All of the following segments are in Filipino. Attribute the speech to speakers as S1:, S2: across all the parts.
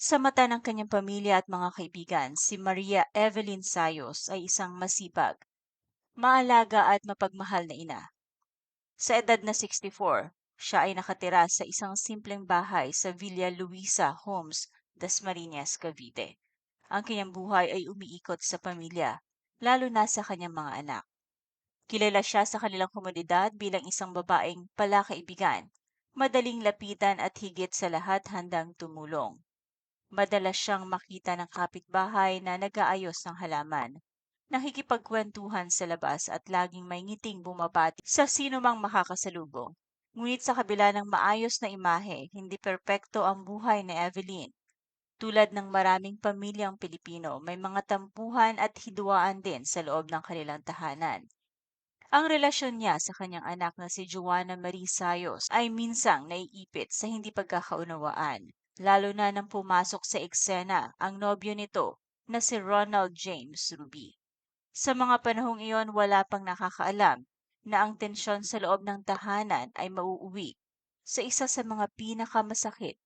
S1: Sa mata ng kanyang pamilya at mga kaibigan, si Maria Evelyn Sayos ay isang masipag, maalaga at mapagmahal na ina. Sa edad na 64, siya ay nakatira sa isang simpleng bahay sa Villa Luisa Homes, Dasmariñas, Cavite. Ang kanyang buhay ay umiikot sa pamilya, lalo na sa kanyang mga anak. Kilala siya sa kanilang komunidad bilang isang babaeng palakaibigan, madaling lapitan at higit sa lahat handang tumulong. Madalas siyang makita ng kapitbahay na nag-aayos ng halaman, nakikipagkwentuhan sa labas at laging may ngiting bumabati sa sino mang makakasalubong. Ngunit sa kabila ng maayos na imahe, hindi perpekto ang buhay ni Evelyn. Tulad ng maraming pamilyang Pilipino, may mga tampuhan at hidwaan din sa loob ng kanilang tahanan. Ang relasyon niya sa kanyang anak na si Joanna Marie Sayos ay minsang naiipit sa hindi pagkakaunawaan, lalo na nang pumasok sa eksena ang nobyo nito na si Ronald James Ruby. Sa mga panahong iyon, wala pang nakakaalam na ang tensyon sa loob ng tahanan ay mauuwi sa isa sa mga pinakamasakit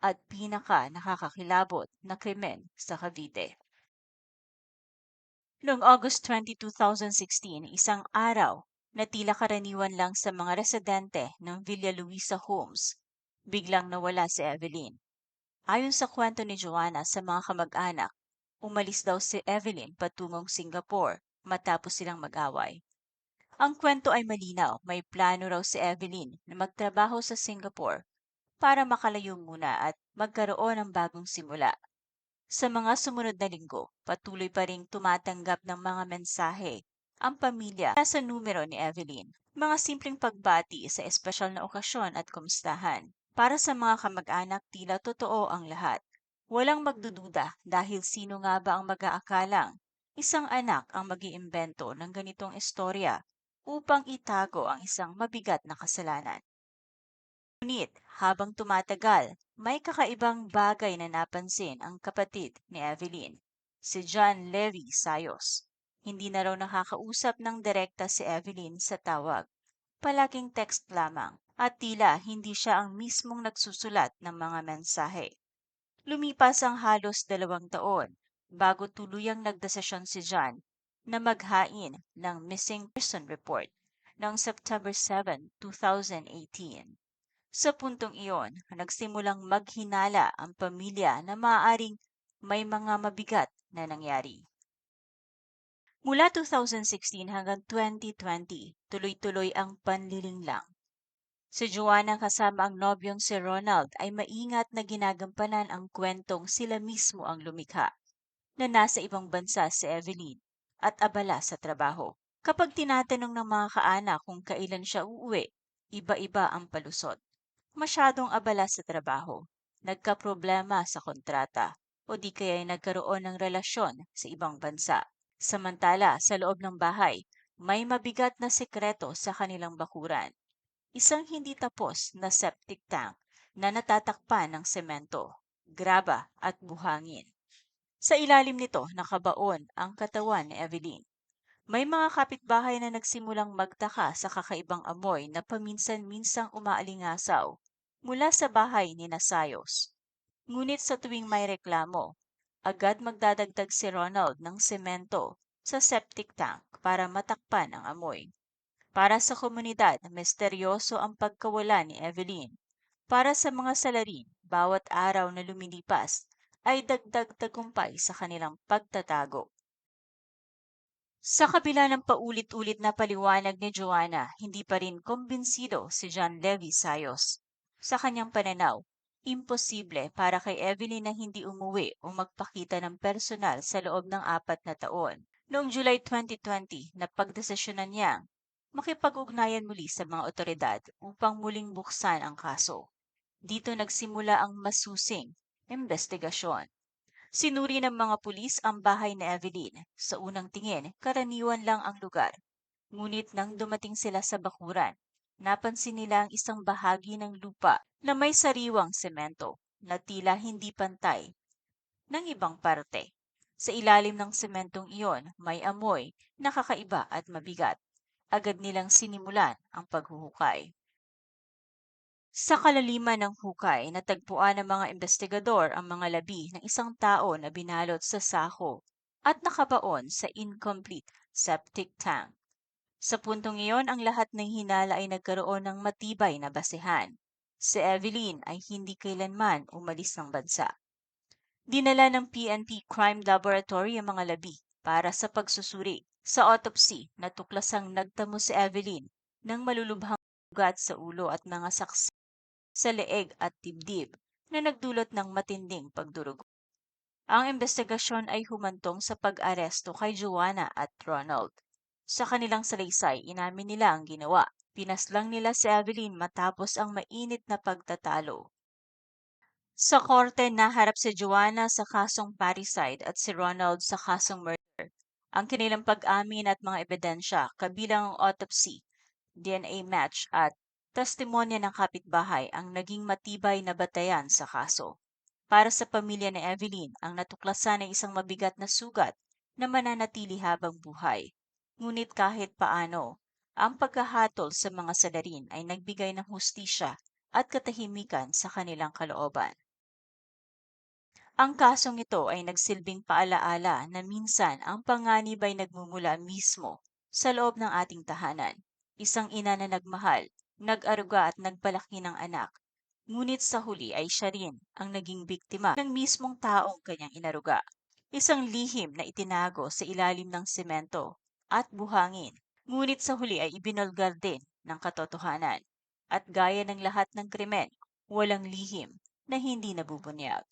S1: at pinaka nakakakilabot na krimen sa Cavite. Noong August 20, 2016, isang araw na tila karaniwan lang sa mga residente ng Villa Luisa Homes, biglang nawala si Evelyn. Ayon sa kwento ni Joanna sa mga kamag-anak, umalis daw si Evelyn patungong Singapore matapos silang mag-away. Ang kwento ay malinaw, may plano raw si Evelyn na magtrabaho sa Singapore para makalayo muna at magkaroon ng bagong simula. Sa mga sumunod na linggo, patuloy pa ring tumatanggap ng mga mensahe ang pamilya sa numero ni Evelyn. Mga simpleng pagbati sa espesyal na okasyon at kumustahan. Para sa mga kamag-anak, tila totoo ang lahat. Walang magdududa dahil sino nga ba ang mag-aakalang isang anak ang mag iimbento ng ganitong istorya upang itago ang isang mabigat na kasalanan. Ngunit habang tumatagal, may kakaibang bagay na napansin ang kapatid ni Evelyn, si John Levy Sayos. Hindi na raw nakakausap ng direkta si Evelyn sa tawag. Palaging text lamang at tila hindi siya ang mismong nagsusulat ng mga mensahe. Lumipas ang halos dalawang taon bago tuluyang nagdesisyon si John na maghain ng missing person report noong September 7, 2018. Sa puntong iyon, nagsimulang maghinala ang pamilya na maaaring may mga mabigat na nangyari. Mula 2016 hanggang 2020, tuloy-tuloy ang panlilinglang. Si Joanna kasama ang nobyong si Ronald ay maingat na ginagampanan ang kwentong sila mismo ang lumikha, na nasa ibang bansa si Evelyn at abala sa trabaho. Kapag tinatanong ng mga kaanak kung kailan siya uuwi, iba-iba ang palusot masyadong abala sa trabaho, nagkaproblema sa kontrata, o di kaya nagkaroon ng relasyon sa ibang bansa. Samantala, sa loob ng bahay, may mabigat na sekreto sa kanilang bakuran. Isang hindi tapos na septic tank na natatakpan ng semento, graba at buhangin. Sa ilalim nito nakabaon ang katawan ni Evelyn. May mga kapitbahay na nagsimulang magtaka sa kakaibang amoy na paminsan-minsang umaalingasaw mula sa bahay ni Nasayos. Ngunit sa tuwing may reklamo, agad magdadagdag si Ronald ng semento sa septic tank para matakpan ang amoy. Para sa komunidad, misteryoso ang pagkawala ni Evelyn. Para sa mga salarin, bawat araw na lumilipas ay dagdag tagumpay sa kanilang pagtatago. Sa kabila ng paulit-ulit na paliwanag ni Joanna, hindi pa rin kumbinsido si John Levy Sayos. Sa kanyang pananaw, imposible para kay Evelyn na hindi umuwi o magpakita ng personal sa loob ng apat na taon. Noong July 2020, napagdesisyonan niyang makipag-ugnayan muli sa mga otoridad upang muling buksan ang kaso. Dito nagsimula ang masusing investigasyon. Sinuri ng mga pulis ang bahay ni Evelyn. Sa unang tingin, karaniwan lang ang lugar. Ngunit nang dumating sila sa bakuran, napansin nila ang isang bahagi ng lupa na may sariwang semento na tila hindi pantay ng ibang parte. Sa ilalim ng sementong iyon, may amoy, nakakaiba at mabigat. Agad nilang sinimulan ang paghuhukay. Sa kalaliman ng hukay, natagpuan ng mga investigador ang mga labi ng isang tao na binalot sa sako at nakabaon sa incomplete septic tank. Sa puntong iyon, ang lahat ng hinala ay nagkaroon ng matibay na basehan. Si Evelyn ay hindi kailanman umalis ng bansa. Dinala ng PNP Crime Laboratory ang mga labi para sa pagsusuri. Sa autopsy, natuklasang nagtamo si Evelyn ng malulubhang ugat sa ulo at mga saksi sa leeg at dibdib na nagdulot ng matinding pagdurugo. Ang investigasyon ay humantong sa pag-aresto kay Joanna at Ronald. Sa kanilang salaysay, inamin nila ang ginawa. Pinaslang nila si Evelyn matapos ang mainit na pagtatalo. Sa korte, naharap si Joanna sa kasong parricide at si Ronald sa kasong murder. Ang kanilang pag-amin at mga ebidensya, kabilang ang autopsy, DNA match at testimonya ng kapitbahay ang naging matibay na batayan sa kaso. Para sa pamilya ni Evelyn, ang natuklasan ay isang mabigat na sugat na mananatili habang buhay. Ngunit kahit paano, ang pagkahatol sa mga salarin ay nagbigay ng hustisya at katahimikan sa kanilang kalooban. Ang kasong ito ay nagsilbing paalaala na minsan ang panganib ay nagmumula mismo sa loob ng ating tahanan. Isang ina na nagmahal, nag-aruga at nagpalaki ng anak. Ngunit sa huli ay siya rin ang naging biktima ng mismong taong kanyang inaruga. Isang lihim na itinago sa ilalim ng semento at buhangin. Ngunit sa huli ay ibinulgar din ng katotohanan. At gaya ng lahat ng krimen, walang lihim na hindi nabubunyag.